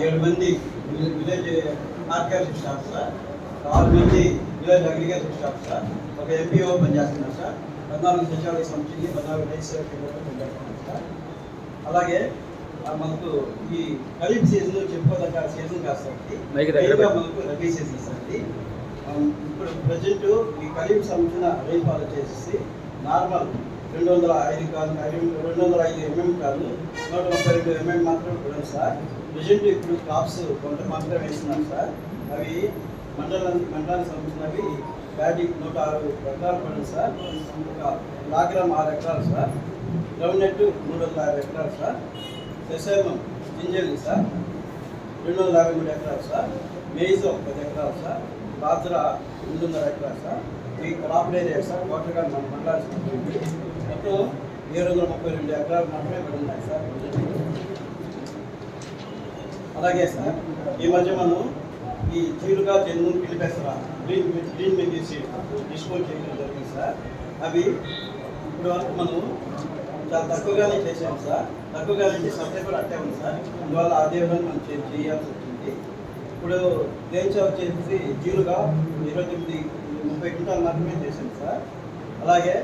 ఏడు మంది విలే- విలేజ్ ఆర్కియాలజీ స్టాఫ్ సార్ ఆరు మంది విలేజ్ అగ్రికల్చర్ స్టాఫ్ సార్ ఒక ఎంపీఓ పనిచేస్తున్నారు సార్. పద్నాలుగు సచివాలయ సంస్థకి పద్నాలుగు రైతు పనిచేస్తున్నారు సార్. అలాగే మనకు ఈ ఖరీఫ్ సీజన్ చెప్పుకోదగ్గ సీజన్ కాదు సార్ పెట్టు. మనకు రబీ సీజన్ సార్ ఇప్పుడు ప్రజెంట్ ఈ ఖరీఫ్ సంబంధించిన రైతులు వచ్చేసి నార్మల్ రెండు వందల ఐదు కాదు రెండు వందల ఐదు ఎంఎం కాదు నూట ముప్పై రెండు ఎంఎం మాత్రమే కూడా సార్. ప్రజెంట్ ఇప్పుడు క్రాప్స్ కొంత మాత్రమే వేస్తున్నాం సార్. అవి మండలానికి మండలానికి సంబంధించినవి బ్యాటింగ్ నూట ఆరు ఎకరాలు పడింది సార్. లాగ్రామ్ ఆరు ఎకరాలు సార్. గ్రౌండ్ నెట్ మూడు వందల ఆరు ఎకరాలు సార్. శశామం గింజలు సార్ రెండు వందల యాభై మూడు ఎకరాలు సార్. మేజో పది ఎకరాలు సార్. బాదుల రెండు వందల ఎకరాలు సార్. ఈ క్రాప్ సార్ టోటల్గా మనం మండలాల్సి మొత్తం ఏడు వందల ముప్పై రెండు ఎకరాలు మాత్రమే పడి ఉన్నాయి సార్. అలాగే సార్ ఈ మధ్య మనం ఈ జీలుగా జన్ము పిలిపేసరా గ్రీన్ గ్రీన్ మెగ్నీసి డిస్పోజ్ చేయడం జరిగింది సార్. అవి ఇప్పుడు వరకు మనం చాలా తక్కువగానే చేసాము సార్. తక్కువగా నుంచి సప్లై అట్టే ఉంది సార్. అందువల్ల అదే విధంగా మనం చేయాల్సి వచ్చింది. ఇప్పుడు దేంచా వచ్చేసి జీలుగా ఇరవై తొమ్మిది ముప్పై క్వింటాలు మాత్రమే చేసాం సార్. అలాగే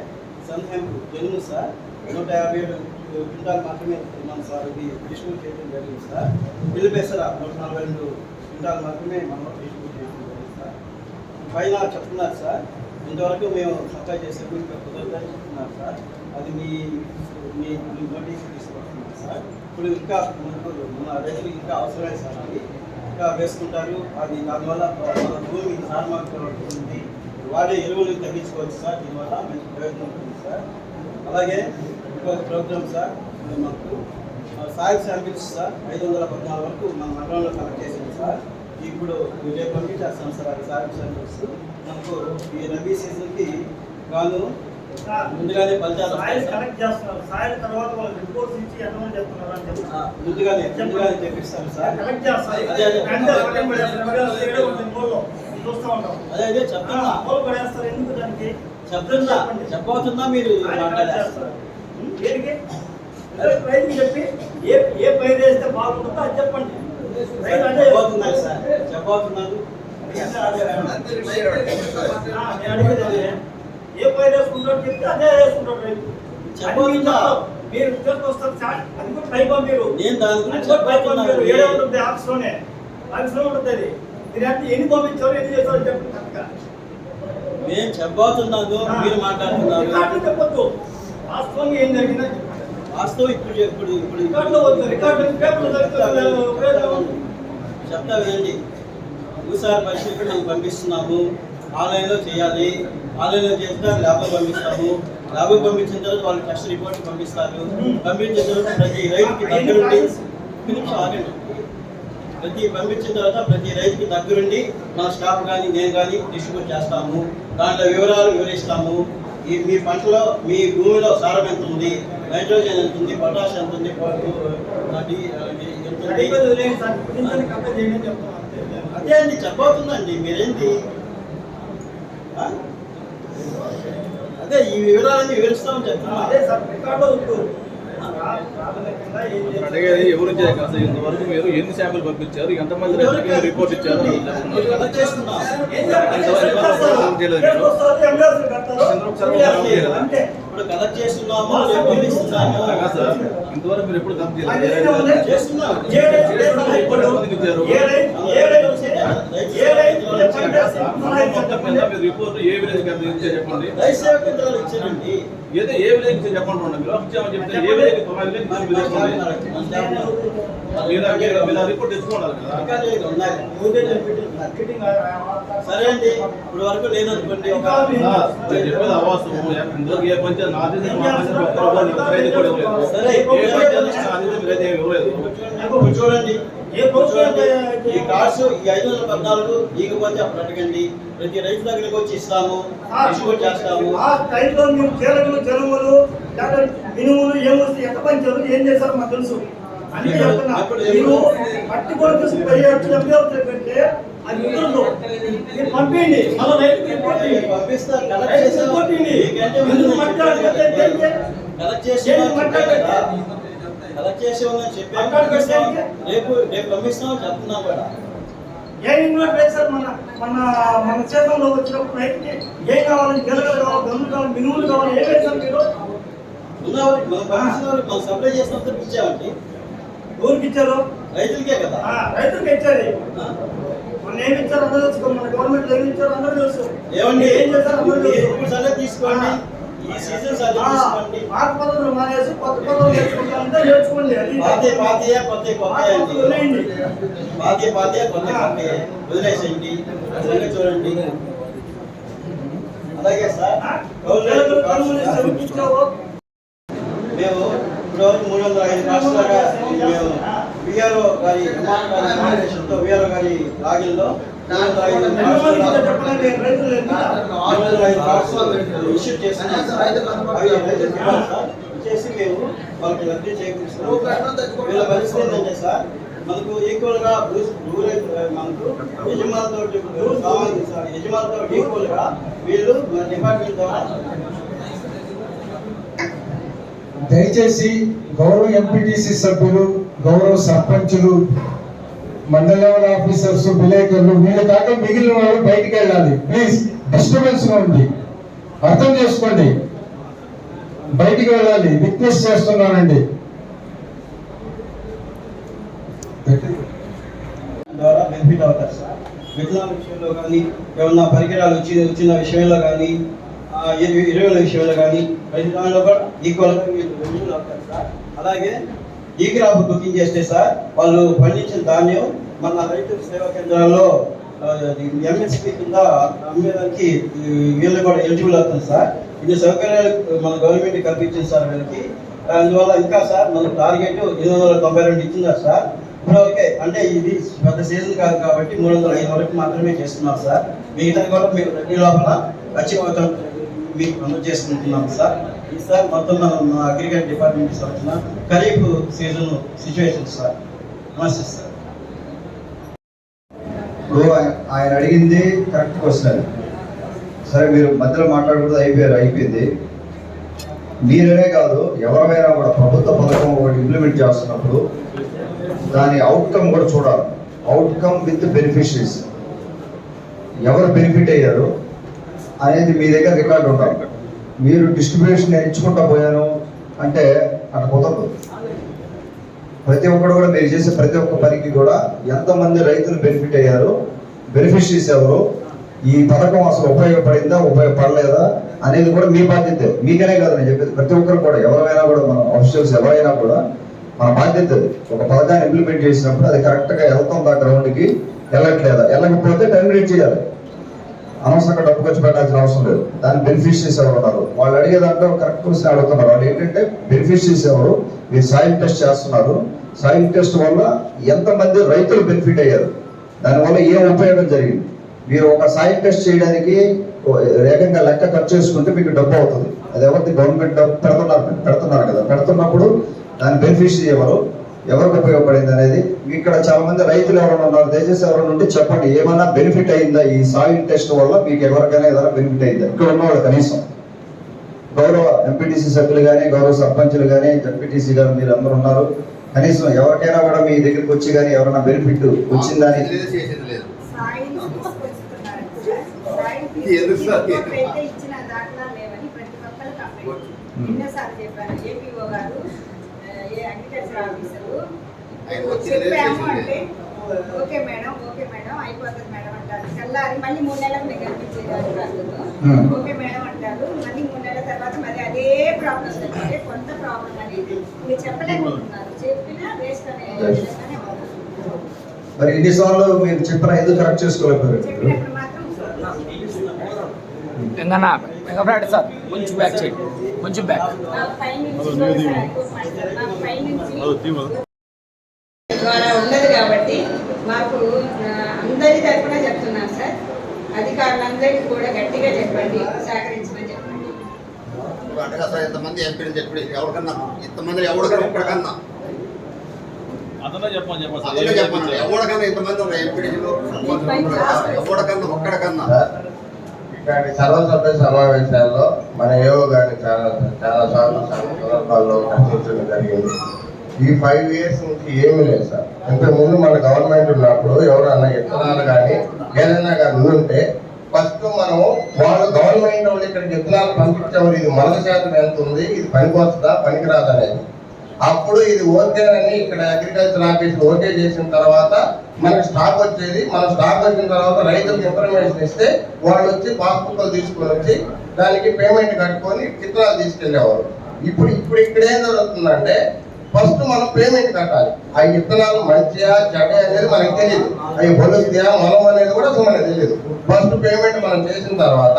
సన్హెంప్ జనుము సార్. నూట యాభై ఏడు క్వింటాలు మాత్రమే ఉన్నాం సార్. ఇది డిస్ట్రిబ్యూట్ చేయడం జరిగింది సార్. పిలిపేసర నూట నలభై రెండు క్వింటాలు మాత్రమే మనం డిస్ట్రిబ్యూట్ చేయడం జరిగింది సార్. పైన చెప్తున్నారు సార్. ఇంతవరకు మేము సప్లై చేసే ఇంకా కుదరదని చెప్తున్నారు సార్. అది మీ మీ మీ నోటీస్ తీసుకొస్తున్నాం సార్. ఇప్పుడు ఇంకా మన రైతులు ఇంకా అవసరమే సార్ అది. ఇంకా వేసుకుంటారు. అది దానివల్ల భూమి నార్మల్ ఉంది వాడే ఎరువులు తగ్గించుకోవచ్చు సార్ దీనివల్ల మంచి ప్రయోజనం ఉంటుంది సార్ అలాగే ఇంకొక ప్రోగ్రామ్ సార్ మాకు సాయిల్ శాంపిల్స్ సార్ ఐదు వందల పద్నాలుగు వరకు మన మండలంలో కలెక్ట్ చేసింది సార్ ఇప్పుడు రేపు పంపించేస్తాం సార్ అది సాయిల్ శాంపిల్స్ మనకు ఈ రబీ సీజన్కి గాను ముందుగానే ఫలితాలు ముందుగానే ముందుగానే తెప్పిస్తాం సార్ అదే, చూస్తూ ఉంటాం. అదే అదే చెప్తున్నా మూల పడేస్తారు ఎందుకు దానికి? చెప్తున్నా చెప్పబోతున్నా మీరు రైతుకి చెప్పి? ఏ ఏ పైరు వేస్తే బాగుంటుందో అది చెప్పండి. రైతు అంటే చెప్పబోతున్నారు సార్. ఏ పైరు చెప్తే అదే రైతు చెప్పబోతున్నా. మీరు తీసుకొస్తారు సార్ అది కూడా టైప్ మీరు. నేను దాని గురించి కూడా టైప్ చెప్పబోతున్నాను మీరు. ఏడే ఉంటుంది ఆఫీస్లోనే. ఆఫీస్లో ఉంటుంది అంటే ఎన్ని పంపించారు ఎన్ని చేశారు చెప్పండి చెప్పబోతున్నాను మీరు మాట్లాడుతున్నారు. చెప్పొద్దు. వాస్తవంగా ఏం జరిగిందో. వాస్తవం ఇప్పుడు ఇప్పుడు ఇప్పుడు. రికార్డులో వద్దు రికార్డు. చెప్తా వినండి. భూసార పరిశీలన మేము పంపిస్తున్నాము. ఆన్లైన్లో చేయాలి. ఆన్లైన్లో చేస్తే ల్యాబ్లో పంపిస్తాము. ల్యాబ్లో పంపించిన తర్వాత వాళ్ళు టెస్ట్ రిపోర్ట్ పంపిస్తారు. పంపించిన తర్వాత ప్రతి రైతుకి దగ్గరుండి నిమిషం ఆగండి. ప్రతి పంపించిన తర్వాత ప్రతి రైతుకి దగ్గరుండి మన స్టాఫ్ కానీ నేను కానీ డిస్ట్రిబ్యూట్ చేస్తాము. దాంట్లో వివరాలు వివరిస్తాము. ఈ మీ పంటలో మీ భూమిలో సారం ఎంత ఉంది నైట్రోజన్ ఎంత ఉంది పొటాష్ ఎంత ఉంది. అదే అండి చెప్పబోతుందండి మీరేంటి? అదే ఈ వివరాలన్నీ వివరిస్తామని చెప్తున్నా. అదే సార్. రికార్డులో అడిగేది ఎవరు ఇచ్చారు కాదు ఇంతవరకు మీరు ఎన్ని శాంపుల్ పంపించారు? ఎంతమంది రైతులకు రిపోర్ట్ ఇచ్చారు? ఇంతవరకు మీరు. ఎప్పుడు కంప్లీట్ అది రిపోర్ట్ ఏ విలేజ్ చెప్పండి ఏదో ఏ విలేజ్ చెప్పండి. మీరు చెప్తే ఏ విలేజ్ రిపోర్ట్ తెచ్చుకోవాలి సరే అండి ఇప్పుడు వరకు లేదనుకోండి చెప్పేది ఇంతవరకు ఏ పంచాయతీ నా దేశం. సరే, చూడండి ఏ ప్రభుత్వం. ఈ కార్డ్స్ ఈ ఐదు వందల పద్నాలుగు ఈకపోతే అప్పుడు అడగండి ప్రతి రైతు దగ్గరికి వచ్చి ఇస్తాము చేస్తాము ఆ టైంలో మీరు జనములు లేదా మినుములు ఏమొస్తే ఎంత పంచారు ఏం చేశారు మాకు తెలుసు అందుకే చెప్తున్నా మీరు పట్టి కూడా అది కుదరదు మీరు పంపించండి మళ్ళీ రైతుకి రిపోర్ట్ ఇవ్వండి. పంపిస్తా కలెక్ట్ చేసాం మాట్లాడకపోతే దేనికి? కలెక్ట్ చేసి? కలెక్ట్ చేసి ఉందని. వచ్చేయండి. రేపు రేపు పంపిస్తాం చెప్తున్నాం కూడా. ఏ లేదు సార్ మన మన మన చేతంలో వచ్చినప్పుడు రైతుకి ఏం కావాలి? గెలగలు కావాలి గమ్ములు కావాలి మినుములు కావాలి ఏం వేశారు మీరు. ఉన్నవారికి మనం పంపించిన వారికి మనం సప్లై చేసినంత ఇచ్చామండి ఊరికి ఇచ్చారు? రైతులకే కదా. రైతులకు ఇచ్చారు? మన ఏమి ఇచ్చారు? అందరూ తెలుసుకో మన గవర్నమెంట్ ఏమి ఇచ్చారు అందరూ తెలుసు. ఏమండి? ఏం చేశారు? అందరూ తీసుకోండి. ఈ సీజన్ సరే ఆ, తీసుకోండి పాత పద్ధతులు మానేసి కొత్త పద్ధతులు నేర్చుకుంటారంటే నేర్చుకోండి. అది పాతే పాతయే కొత్త కొత్త పాత. పద్ధతులు వదిలేయండి. పాతే పాతే కొత్త కొత్త వదిలేసేయండి. అసలు చూడండి. అలాగే సార్ మేము రోజు మూడు వందల ఐదు రాష్ట్రాలుగా మేము విఆర్ఓ గారి విఆర్ఓ గారి లాగిన్లో సార్. సార్. వాళ్ళకి లబ్ధి వీళ్ళ పరిస్థితి ఏంటంటే సార్ మనకు ఈక్వల్గా రూరల్ మనకు యజమానులతో యజమానులతో ఈక్వల్గా వీళ్ళు మన డిపార్ట్మెంట్ ద్వారా దయచేసి గౌరవ ఎంపీటీసీ సభ్యులు గౌరవ సర్పంచులు మండల లెవెల్ ఆఫీసర్స్ విలేకరులు మీరు దాకా మిగిలిన వాళ్ళు బయటికి వెళ్ళాలి. ప్లీజ్ డిస్టర్బెన్స్ ఉంది అర్థం చేసుకోండి. బయటికి వెళ్ళాలి. రిక్వెస్ట్ చేస్తున్నానండి. ద్వారా బెనిఫిట్ అవుతారు సార్. విత్తనాల విషయంలో కానీ ఏమన్నా పరికరాలు వచ్చి వచ్చిన విషయంలో కానీ ఆ, ఎరువుల విషయంలో కానీ ప్రతి దానిలో కూడా ఈక్వల్గా అవుతారు సార్. అలాగే ఈ క్రాప్ బుకింగ్ చేస్తే సార్ వాళ్ళు పండించిన ధాన్యం మన రైతు సేవా కేంద్రాల్లో ఎంఎస్పి కింద అమ్మేదానికి వీళ్ళు కూడా ఎలిజిబుల్ అవుతుంది సార్. ఇన్ని సౌకర్యాలు మన గవర్నమెంట్ కల్పించింది సార్ వీళ్ళకి. అందువల్ల ఇంకా సార్ మన టార్గెట్ ఎనిమిది వందల తొంభై రెండు ఇచ్చిందా సార్? ఇప్పుడు ఓకే అంటే ఇది పెద్ద సీజన్ కాదు కాబట్టి మూడు వందల ఐదు వరకు మాత్రమే చేస్తున్నాం సార్. మిగతా కూడా మీరు ఈ లోపల వచ్చి మీకు అమలు చేసుకుంటున్నాం సార్. ఈ సార్ మొత్తం మా అగ్రికల్చర్ డిపార్ట్మెంట్ తరఫున ఖరీఫ్ సీజన్ సిచ్యువేషన్ సార్. నమస్తే సార్. ఇప్పుడు ఆయన- ఆయన అడిగింది కరెక్ట్ క్వశ్చన్ సరే మీరు మధ్యలో మాట్లాడకూడదు అయిపోయారు అయిపోయింది. మీరనే కాదు ఎవరైనా కూడా ప్రభుత్వ పథకం ఒకటి ఇంప్లిమెంట్ చేస్తున్నప్పుడు దాని అవుట్కమ్ కూడా చూడాలి. అవుట్కమ్ విత్ బెనిఫిషరీస్ ఎవరు బెనిఫిట్ అయ్యారు? అనేది మీ దగ్గర రికార్డు ఉండాలి. మీరు డిస్ట్రిబ్యూషన్ ఎంచుకుంటా పోయాను అంటే అక్కడ కుదరదు ప్రతి ఒక్కరు కూడా మీరు చేసే ప్రతి ఒక్క పనికి కూడా ఎంతమంది రైతులు బెనిఫిట్ అయ్యారు బెనిఫిషరీస్ ఎవరు ఈ పథకం అసలు ఉపయోగపడిందా ఉపయోగపడలేదా అనేది కూడా మీ బాధ్యత. మీకనే కాదు నేను చెప్పేది. ప్రతి ఒక్కరు కూడా ఎవరైనా కూడా మన ఆఫీసర్స్ ఎవరైనా కూడా మన బాధ్యత. ఒక పథకాన్ని ఇంప్లిమెంట్ చేసినప్పుడు అది కరెక్ట్గా వెళ్తుందా గ్రౌండ్కి వెళ్ళట్లేదా? వెళ్ళకపోతే టర్మినేట్ చేయాలి. అనవసరంగా డబ్బు ఖర్చు పెట్టాల్సిన అవసరం లేదు. దాని బెనిఫిషరీస్ ఎవరు ఉన్నారు వాళ్ళు అడిగే దాంట్లో కరెక్ట్ క్వశ్చన్ అడుగుతున్నారు. వాళ్ళు ఏంటంటే బెనిఫిషరీస్ ఎవరు మీరు సాయిల్ టెస్ట్ చేస్తున్నారు. సాయిల్ టెస్ట్ వల్ల ఎంతమంది రైతులు బెనిఫిట్ అయ్యారు? దానివల్ల ఏం ఉపయోగం జరిగింది? మీరు ఒక సాయిల్ టెస్ట్ చేయడానికి ఏకంగా లెక్క ఖర్చు చేసుకుంటే మీకు డబ్బు అవుతుంది. అది ఎవరిది? గవర్నమెంట్ డబ్బు పెడుతున్నారు. పెడుతున్నారు కదా. పెడుతున్నప్పుడు దాని బెనిఫిషరీ ఎవరు ఎవరికి ఉపయోగపడింది అనేది ఇక్కడ చాలా మంది రైతులు ఎవరైనా ఉన్నారు దయచేసి ఎవరైనా ఉంటే చెప్పండి. ఏమైనా బెనిఫిట్ అయిందా ఈ సాయిల్ టెస్ట్ వల్ల? మీకు ఎవరికైనా ఏదైనా బెనిఫిట్ అయిందా? ఇక్కడ ఉన్నవాళ్ళు కనీసం గౌరవ ఎంపీటీసీ సభ్యులు కానీ గౌరవ సర్పంచులు కానీ ఎంపీటీసీ గారు మీరు అందరూ ఉన్నారు. కనీసం ఎవరికైనా కూడా మీ దగ్గరికి వచ్చి కానీ ఎవరైనా బెనిఫిట్ ఒక్కరు కంప్లైంట్ ఎన్నోసార్లు చెప్పాను ఏపీఓ గారు అగ్రికల్చర్ ఆఫీసరు? చెప్పాము. అంటే ఓకే మేడం ఓకే మేడం అయిపోతుంది మేడం అంటారు. మళ్ళీ మూడు నెలలకు Hmm. ఓకే మేడం అంటారు. మళ్ళీ మూడు నెలల తర్వాత మళ్ళీ అదే ప్రాబ్లం అంటే కొంత ప్రాబ్లం అనేది మీరు చెప్పలేకపోతున్నారు. చెప్పినా వేస్ట్. మరి ఇన్నిసార్లు మీరు చెప్పిన ఎందుకు కరెక్ట్ చేసుకోలేకపోయారు? చెప్పినప్పుడు మాత్రం మెగాఫ్రాడ్ సార్ కొంచెం బ్యాక్ చేయండి కొంచెం బ్యాక్ ద్వారా ఉండదు కాబట్టి మాకు అందరి తరఫున చెప్తున్నాను సార్. అధికారులందరికీ కూడా గట్టిగా చెప్పండి సహకరించమని చెప్పండి. సార్ ఇంతమంది ఎంపీలు చెప్పి ఎవరికన్నా ఇంతమంది ఎవరికన్నా ఒక్కడికన్నా అతనే చెప్పమని చెప్పండి. ఎవరికన్నా ఇంతమంది ఎంపీడీలు ఎవరికన్నా ఒక్కడికన్నా. ఇట్లాంటి సర్వసభ్య సమావేశాల్లో మన ఏవో గారిని చాలా చాలా సార్లు సందర్భాల్లో చర్చించడం జరిగింది. ఈ ఫైవ్ ఇయర్స్ నుంచి ఏమీ లేదు సార్. ఇంతకుముందు మన గవర్నమెంట్ ఉన్నప్పుడు ఎవరన్నా విత్తనాలు కానీ ఏదైనా కానీ ఉంటే ఫస్ట్ మనము వాళ్ళు గవర్నమెంట్ వాళ్ళు ఇక్కడ విత్తనాలు పంపించేవారు. ఇది మరల శాతం ఎంత ఉంది ఇది పనికొస్తుందా పనికిరాదనేది. అప్పుడు ఇది ఓకేనని ఇక్కడ అగ్రికల్చర్ ఆఫీస్ ఓకే చేసిన తర్వాత మనకి స్టాక్ వచ్చేది. మన స్టాక్ వచ్చిన తర్వాత రైతులకు ఇన్ఫర్మేషన్ ఇస్తే వాళ్ళు వచ్చి పాస్బుక్లు తీసుకొని వచ్చి దానికి పేమెంట్ కట్టుకొని విత్తనాలు తీసుకెళ్ళేవారు. ఇప్పుడు ఇప్పుడు ఇక్కడ ఏం జరుగుతుందంటే ఫస్ట్ మనం పేమెంట్ కట్టాలి. ఆ విత్తనాలు మంచియా చెడ్డ అనేది మనకి తెలియదు అవి పొలుస్తాయా మనం అనేది కూడా మనకు మనకి తెలియదు ఫస్ట్ పేమెంట్ మనం చేసిన తర్వాత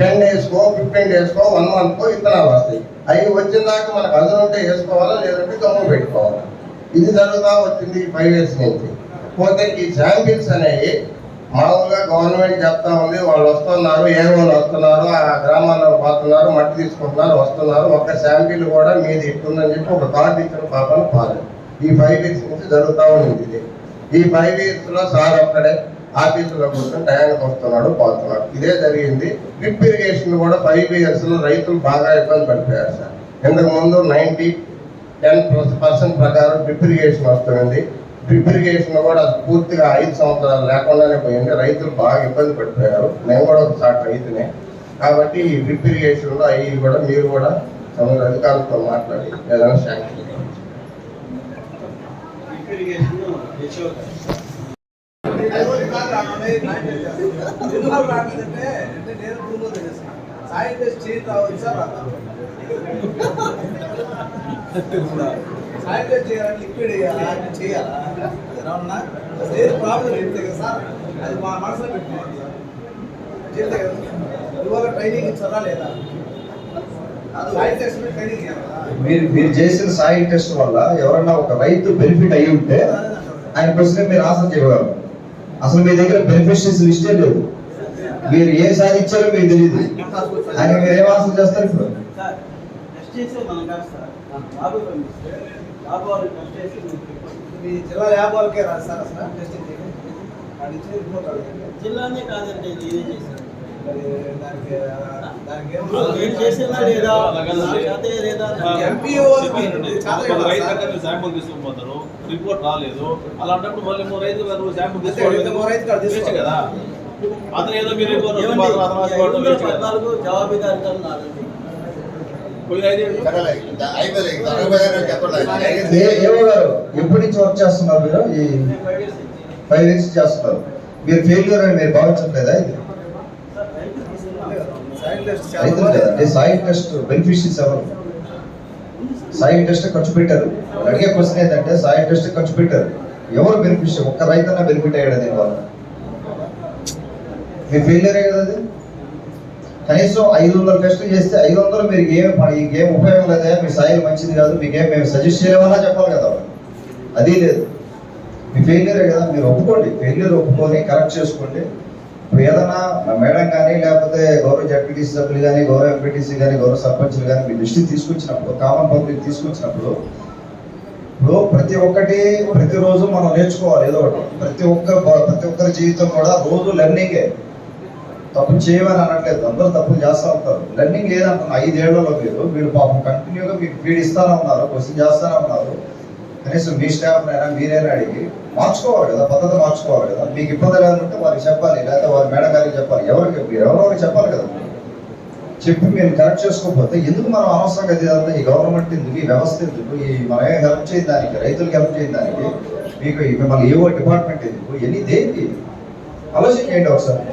టెన్ డేస్కో ఫిఫ్టీన్ డేస్కో వన్ మంత్కో విత్తనాలు వస్తాయి. అవి వచ్చిన దాకా మనకు అందరూ ఉంటే వేసుకోవాలా లేదంటే గమ్ము పెట్టుకోవాలా? ఇది జరుగుతూ వచ్చింది ఫైవ్ ఇయర్స్ నుంచి. పోతే ఈ శాంపిల్స్ అనేవి మామూలుగా గవర్నమెంట్ చెప్తా ఉంది వాళ్ళు వస్తున్నారు ఏ వాళ్ళు వస్తున్నారు ఆ గ్రామాల్లో పోతున్నారు మట్టి తీసుకుంటున్నారు వస్తున్నారు ఒక్క శాంపిల్ కూడా మీది ఇట్టుందని చెప్పి ఒక కార్డు ఇచ్చిన పాపను పాలేదు ఈ ఫైవ్ ఇయర్స్ నుంచి జరుగుతూ ఉంది ఇది. ఈ ఫైవ్ ఇయర్స్లో సార్ ఒక్కడే ఆఫీసులో కూర్చొని టయానికి వస్తున్నాడు పోతున్నాడు. ఇదే జరిగింది. డ్రిప్ ఇరిగేషన్ కూడా ఫైవ్ ఇయర్స్లో రైతులు బాగా ఇబ్బంది పడిపోయారు సార్. ఇంతకు ముందు నైన్టీ టెన్ పర్సెంట్ ప్రకారం డ్రిప్ ఇరిగేషన్ వస్తుంది. డ్రిప్ ఇరిగేషన్ కూడా పూర్తిగా ఐదు సంవత్సరాలు లేకుండానే పోయింది. రైతులు బాగా ఇబ్బంది పడిపోయారు. నేను కూడా ఒకసారి రైతునే. కాబట్టి ఈ డ్రిప్ ఇరిగేషన్లో అవి కూడా మీరు కూడా తమ అధికారులతో మాట్లాడి ఏదైనా శాంక్షన్ ఇరిగేషన్ అంటే నేను భూమిలో తెలుసు సాయి టెస్ట్ రావచ్చా లిక్విడ్ వేయాలా అది చేయాలా ఏమన్నా లేదు ప్రాబ్లం కదా సార్ అది మా మనసులో పెట్టుకోవాలి చెప్తే కదా ఇవాళ ట్రైనింగ్ ఇచ్చారా లేదా ట్రైనింగ్ మీరు మీరు చేసిన సాయి టెస్ట్ వల్ల ఎవరన్నా ఒక రైతు బెనిఫిట్ అయి ఉంటే ఆయన ప్రశ్న మీరు ఆన్సర్ చేయగలరు. అసలు మీ దగ్గర బెనిఫిషరీస్ లిస్టే లేదు. మీరు ఏ సాధించారో మీకు తెలియదు ఆయన మీరు ఏం ఆశలు చేస్తారు ఇప్పుడు? సార్ సార్ మీ జిల్లా ల్యాబ్ వాళ్ళకే రాదు సార్ అసలు టెస్టింగ్ జిల్లానే కాదండి శాంపుల్ తీసుకుపోతారు రిపోర్ట్ రాలేదు అలాంటప్పుడు మళ్ళీ మూడు రైతు గారు శాంపుల్. తీసుకోవచ్చు కదా అతను ఏదో మీరు. పద్నాలుగు గారు ఎప్పటి నుంచి వర్క్ చేస్తున్నారు మీరు ఈ ఫైవ్ ఇయర్స్ చేస్తున్నారు మీరు ఫెయిల్యూర్ అని మీరు భావించట్లేదా ఇది సార్ రైతు తీసుకున్నాను సాయిల్ టెస్ట్ చాలా రైతులు కదండి సాయిల్ టెస్ట్ బెనిఫిషరీస్ ఎవరు? సాయిల్ టెస్ట్ ఖర్చు పెట్టారు. అడిగే క్వశ్చన్ ఏంటంటే సాయిల్ టెస్ట్ ఖర్చు పెట్టారు. ఎవరు బెనిఫిషియర్ ఒక్క రైతన్నా బెనిఫిట్ అయ్యాడు దీనివల్ల మీ ఫెయిలియరే కదా అది? కనీసం ఐదు వందలు టెస్టులు చేస్తే ఐదు వందలు మీరు ఏం మీకు ఏం ఉపయోగం లేదా? మీ సాయిల్ మంచిది కాదు. మీకు మేము సజెస్ట్ చేయలేమన్నా చెప్పాలి కదా. అది లేదు. మీ ఫెయిలియరే కదా? మీరు ఒప్పుకోండి. ఫెయిలియర్ ఒప్పుకొని కరెక్ట్ చేసుకోండి. ఇప్పుడు ఏదైనా మేడం కానీ లేకపోతే గౌరవ జడ్పీటీసీ సభ్యులు కానీ గౌరవ ఎంపీటీసీ కానీ గౌరవ సర్పంచులు కానీ మీ దృష్టికి తీసుకొచ్చినప్పుడు కామన్ పబ్లిక్ తీసుకొచ్చినప్పుడు ఇప్పుడు ప్రతి ఒక్కటి ప్రతిరోజు మనం నేర్చుకోవాలి ఏదో ఒకటి. ప్రతి ఒక్క ప్రతి ఒక్కరి జీవితం కూడా రోజు లెర్నింగే. తప్పు చేయమని అనట్లేదు. అందరూ తప్పులు చేస్తూ ఉంటారు. లెర్నింగ్ లేదంటున్నా. ఐదేళ్ళలో మీరు మీరు పాపం కంటిన్యూగా మీకు ఫీడ్ ఇస్తానే ఉన్నారు క్వశ్చన్ చేస్తూనే ఉన్నారు. కనీసం మీ స్టాఫ్ అయినా మీరైనా అడిగి మార్చుకోవాలి కదా పద్ధతి మార్చుకోవాలి కదా. మీకు ఇబ్బంది లేదంటే వారికి చెప్పాలి లేకపోతే వారి మేడం గారికి చెప్పాలి ఎవరికి మీరు ఎవరెవరికి చెప్పాలి కదా. చెప్పి మేము కరెక్ట్ చేసుకోకపోతే ఎందుకు మనం అనవసరంగా ఇదంతా ఈ గవర్నమెంట్ ఎందుకు ఈ వ్యవస్థ ఎందుకు ఈ మనం హెల్ప్ చేయని దానికి రైతులకు హెల్ప్ చేయని దానికి మీకు మిమ్మల్ని ఏవో డిపార్ట్మెంట్ ఎందుకు ఎన్ని దేనికి? ఆలోచన ఒకసారి.